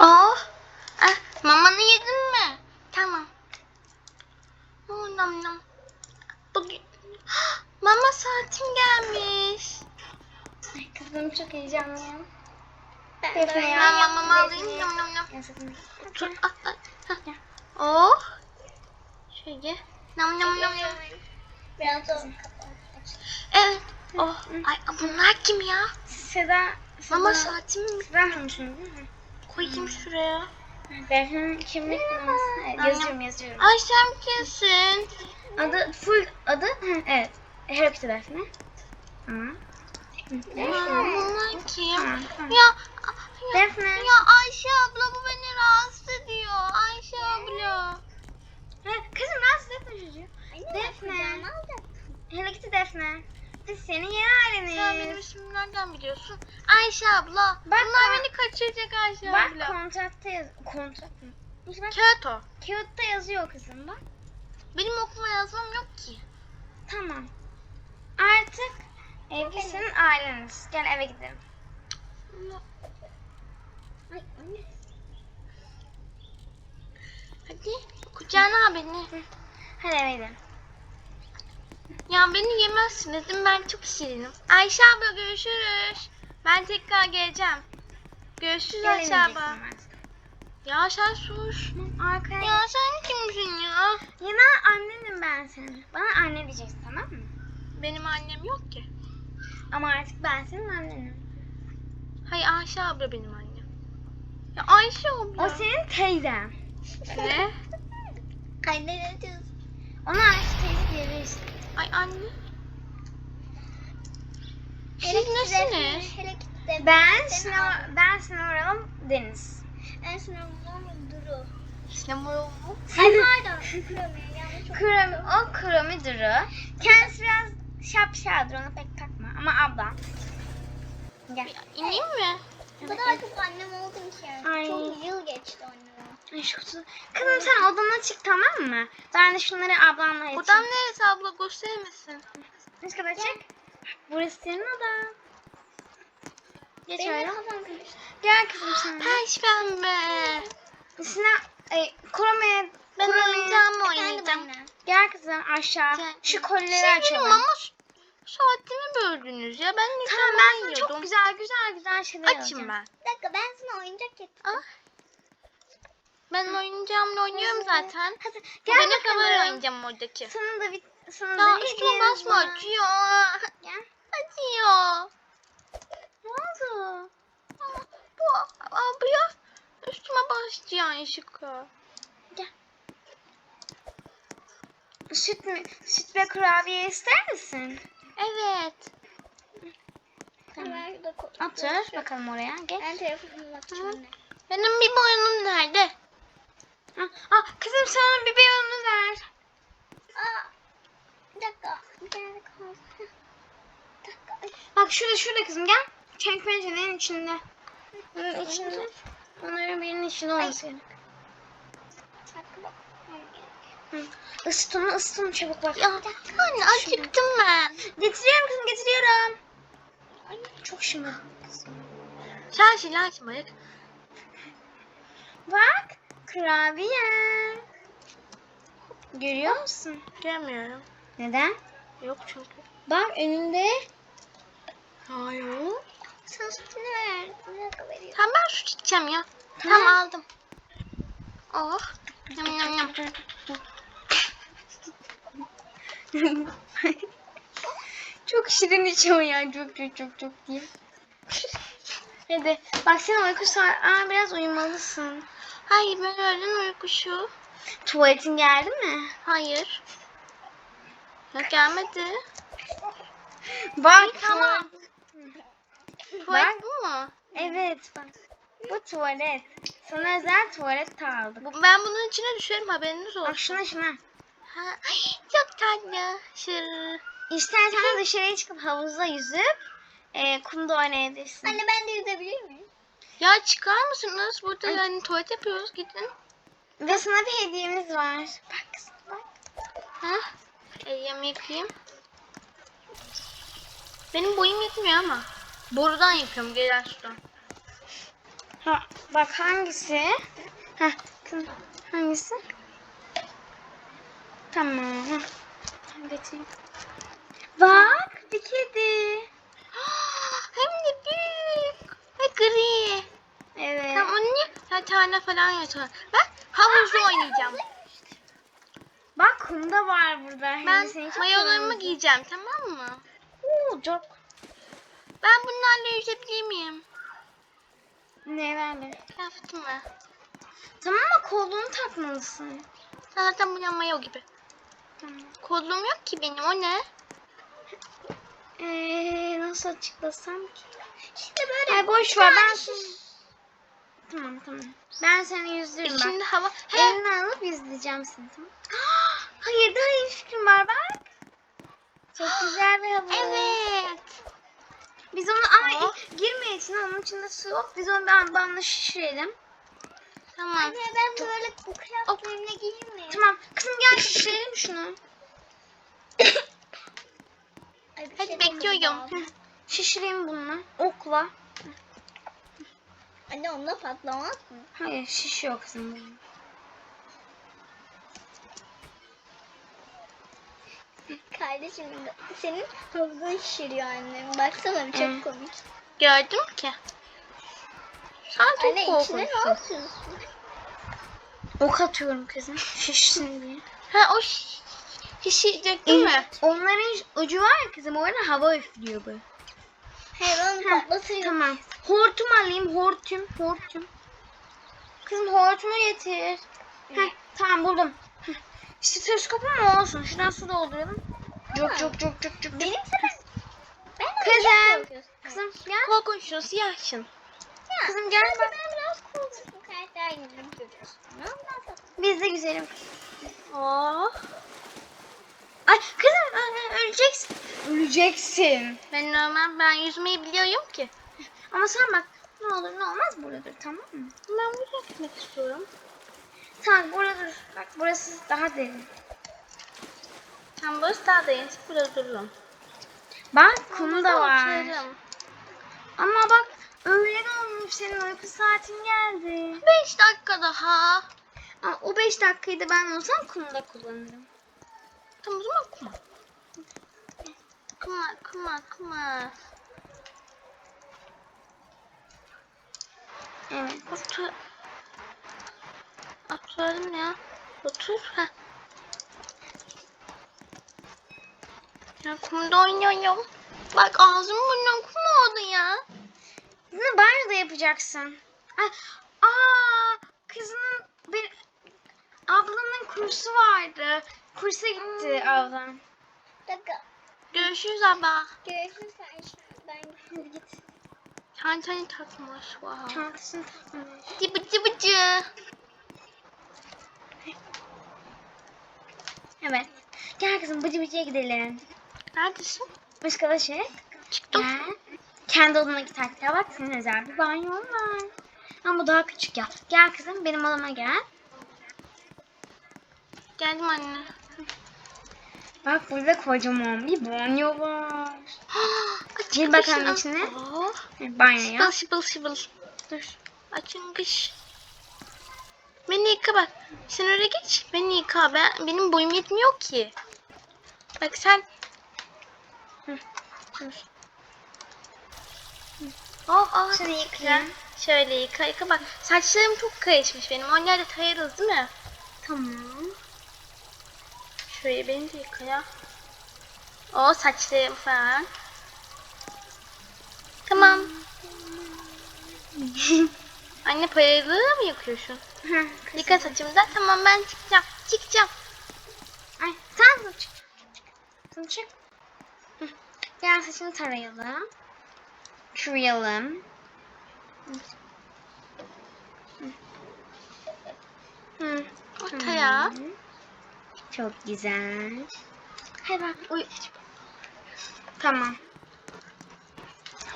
Oh. Ah, mamanı yedin mi? Tamam. Oh, nam nam. Bugün mama saatim gelmiş. Ay kızım çok heyecanlıyım. Ben Ben böyle mamamı yaptım alayım. Nam nam nam. Ah, ah, ah. Oh. Şöyle. Nam nam nam nam. Biraz da Evet. Oh. Ay bunlar kim ya? Seda, Mama saatimi mi Seda Hanım'sın değil mi? Koyayım şuraya? Kimlik numarası. Evet, Annem. yazıyorum yazıyorum. Ay sen kimsin? Adı full adı evet. Defne. Hı. Aa, bunlar kim? Ya, Defne. ya Ayşe abla bu beni rahatsız ediyor. Ayşe abla. Kızım rahatsız etme çocuğu. Defne. Hello Kitty Defne. Biz senin aileniz. Sen benim ismimi nereden biliyorsun? Ayşe abla. Bak, Bunlar bak. beni kaçıracak Ayşe Bak abla. kontrakta yaz... Kontrat mı? İşte bak Kağıt o. kağıtta yazıyor kızım bak. Benim okuma yazmam yok ki. Tamam. Artık e, biz senin aileniz. Gel eve gidelim. Ay anne. Hadi kucağına beni. Hadi eve gidelim. Ya beni yemezsiniz değil mi? Ben çok şirinim. Ayşe abla görüşürüz. Ben tekrar geleceğim. Görüşürüz Ayşe abla. Ya sen sus. Arkaya Ya sen kimsin ya? Ya ben annenim ben senin. Bana anne diyeceksin tamam mı? Benim annem yok ki. Ama artık ben senin annenim. Hayır Ayşe abla benim annem. Ya Ayşe abla. O senin teyzen. Ne? Anne ne diyorsun? Ona Ayşe teyze diyebilirsin. Ay anne. Siz nesiniz? Ben sınav, ben sınav oralım Deniz. En sınavım Duru. Sinema mu? Ay pardon. Kuromi, o Kuromi Duru. Kendisi biraz şapşaldır onu pek takma ama ablam. Gel. İneyim mi? Bu kadar çok annem oldum ki. Ay. Çok yıl geçti anneme. Kızım sen odana çık tamam mı? Ben de şunları ablamla Odam yatayım. neresi abla gösterir misin? Üst kata çık. Burası senin odan. Geç Benim öyle. Gel kızım sen. de. Peş pembe. Sinan, e, Kuromi'ye, Ben Kuromi'ye- oyuncağımla oynayacağım. Gel kızım aşağı. Gel. Şu kolleri Siz benim açalım. mama saatimi böldünüz ya. Ben ne Tamam ben sana yiyordum. çok güzel güzel güzel şeyler Açım alacağım. ben. Bir dakika ben sana oyuncak getirdim. Ah. Ben oyuncağımla oynuyorum zaten. Hadi Bu gel benim favori bakalım. oyuncağım oradaki. Sana da bir sana Ya da üstüme hediyemiz basma var. acıyor. Gel. Acıyor. Ne oldu? Bu abi ya üstüme bastı yanlışlıkla. Süt mü? Süt ve kurabiye ister misin? Evet. Tamam. Otur bakalım oraya. Geç. Ben telefonumu bakacağım anne. Benim bir boyanım nerede? Ah, kızım sana bir beyonunu ver. Aa. Bir dakika. Bir dakika. Bak şurada şurada kızım gel. Çekmecenin içinde. Bunun içinde. Bunların birinin içinde olması gerek. Isıt onu ısıt onu çabuk bak. Ya anne acıktım ben. Getiriyorum kızım getiriyorum. Ay çok şımarık kızım. Sen silah açmayık. Bak kurabiye. Görüyor musun? Görmüyorum. Neden? Yok çünkü. Bak önünde. Hayır. Sen sütünü ver. Tamam ben süt içeceğim ya. Tamam. Tamam, aldım. Oh. Yam yam yam. çok şirin içiyor ya çok çok çok çok diye. Hadi bak sen uyku saat. Aa biraz uyumalısın. Hayır ben öğlen uykuşu. Tuvaletin geldi mi? Hayır. Yok gelmedi. Bak. İyi, tamam. Bak. Tuvalet bu mu? Evet bak. Bu tuvalet. Sana özel tuvalet aldık. Bu- Ben bunun içine düşerim haberiniz olsun. Bak şuna şuna. Ha, ay, çok tatlı. Şır. İstersen dışarıya çıkıp havuzda yüzüp e, kumda oynayabilirsin. Anne ben de yüzebilir miyim? Ya çıkar mısınız? Burada yani tuvalet yapıyoruz gidin. Ve sana bir hediyemiz var. Bak kızım bak. Ha? Ellerimi yıkayayım. Benim boyum yetmiyor ama. Borudan yıkıyorum gelen sudan. Ha, bak hangisi? Kızım, hangisi? Tamam. Getireyim. Bak bir kedi. Hem de büyük. Ve gri. Evet. Tam onu niye yatağına falan yatar. Ben havuzda oynayacağım. Bak kum da var burada. Ben mayolarımı giyeceğim tamam mı? Oo, çok. Ben bunlarla yüzebilir miyim? Nelerle? Kıyafetimi. Tamam ama kolluğunu takmalısın. Zaten bu mayo gibi. Tamam. Kolluğum yok ki benim o ne? Ee, nasıl açıklasam ki? İşte böyle. Ay boş ver ben Tamam tamam. Ben seni yüzdürürüm bak. İçinde hava. He. Elini alıp izleyeceğim seni tamam. Hayır daha iyi fikrim var bak. Çok güzel bir havuz. Evet. Biz onu ama Aa. girme içine onun içinde su yok. Biz onu bir banla şişirelim. Tamam. Anne ben böyle bu kıyafetlerimle giyeyim mi? Tamam kızım gel şişirelim şunu. Ay, Hadi şey bekliyorum. Şişireyim bununla. Okla. Anne onunla patlamaz mı? Hayır şişiyor kızım bu. Kardeşim senin havuzun şişiriyor annem. Baksana çok Evet. komik. Gördüm ki. Sen çok Anne içine ne atıyorsun? Ok atıyorum kızım şişsin diye. Ha o şiş- şişecek değil mi? Onların ucu var ya kızım orada hava üflüyor bu. Heh, patlatıyor. Tamam. Hortum alayım hortum hortum. Kızım hortumu getir. Heh, tamam buldum. Heh. Stetoskopum mu olsun? Şuradan su dolduralım. Cuk cuk cuk cuk cuk. Benim sıram. Ben Kızım. Kızım gel. Korkunçsun siyahsın. Ya, Kızım gel bak. Ben biraz korkuyorum. Karakter gibi görüyorsun. Biz de güzelim. Oh. Ay kızım öleceksin. Öleceksin. Ben normal ben yüzmeyi biliyorum ki. Ama sen bak ne olur ne olmaz burada dur tamam mı? Ben buraya gitmek istiyorum. Tamam burada dur. Bak burası daha derin. Sen burası daha da yeni. Burada dururum. Bak kum da var. Otururum. Ama bak öğlen olmuş senin uyku saatin geldi. Beş dakika daha. Ama o 5 dakikayı da ben olsam kumda kullanırım. Tamam o zaman kuma. Kuma kuma kuma. Evet. Otur. Oturalım ya. Otur. Ha. Ya kumda oynuyorum. Bak ağzım burnum kum oldu ya. Bunu banyoda yapacaksın. Ay, aa, kızının bir ablamın kursu vardı. Kursa gitti ablam. Bir dakika. Görüşürüz abla. Görüşürüz Ayşe. Ben Hadi git. Çantayı takmış. Wow. Çantasını takmış. Cıbı cıbıcı. Evet. Gel kızım bıcı bıcıya gidelim. Neredesin? Başkalaşık. Çıktım. Gel. Kendi odana git hatta bak senin özel bir banyon var. Ama bu daha küçük ya. Gel kızım benim odama gel. Geldim anne. Bak burada kocaman bir banyo var. Gir bakalım içine. Banyoya. Şıbıl şıbıl şıbıl. Dur. Açın kış. Beni yıka bak. Sen öyle geç. Beni yıka. Ben, benim boyum yetmiyor ki. Bak sen. Hı. Dur. Oh, oh. Şunu yıkayayım. Şöyle yıka yıka bak. Saçlarım çok karışmış benim. Onlar da tayarız değil mi? Tamam. Şöyle beni de yıka ya. O saçlarım falan. Tamam. Anne paralı mı yıkıyorsun? Hı, Yıka saçımda. Tamam ben çıkacağım. Çıkacağım. Ay sen dur çık. Sen çık. Gel saçını tarayalım. Şurayalım. Hı. Ortaya. Hı. Çok güzel. Hemen uy. Tamam.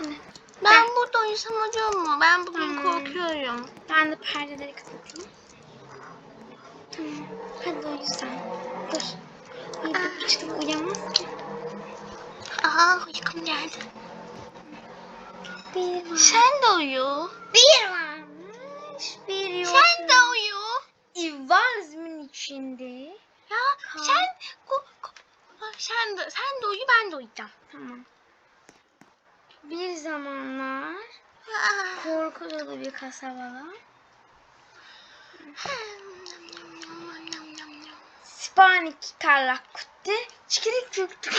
Ben, ben burada uyusam acıyor mu? Ben bugün hmm. korkuyorum. Ben de perdeleri kapatayım. Tamam. Hadi uyu sen. Dur. Yedi buçukta uyuyamaz ki. Aa uykum geldi. Bir var. Sen de uyu. Bir varmış. Bir yok. Sen de uyu. İvazmin içinde. Sen de sen de uyu ben de uyuyacağım. Tamam. Bir zamanlar korku dolu bir kasabada Spanik tarlak kutti. Çikirik çöktü.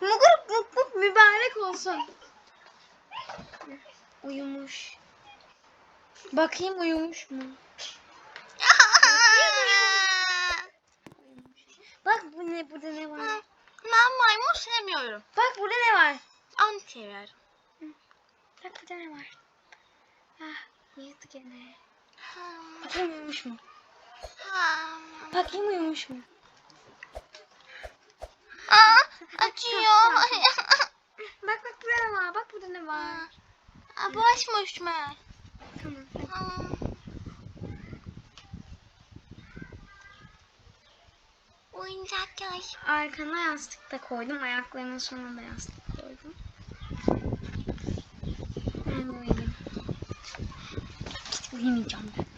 Mugurup muk muk mübarek olsun. Uyumuş. Bakayım uyumuş mu? Bak bu ne burada ne var? Ben maymun sevmiyorum. Bak burada ne var? Onu seviyorum. Bak burada ne var? Ah uyudu gene. Bakayım uyumuş mu? Bakayım uyumuş mu? Aa, acıyor. Bak bak burada ne var? Bak burada ne var? Aa, Bulaşmış mı? Tamam. Aa. Oyuncak yaş. Arkana yastık da koydum. Ayaklarının sonuna da yastık koydum. Ben uyuyayım. Git uyumayacağım ben.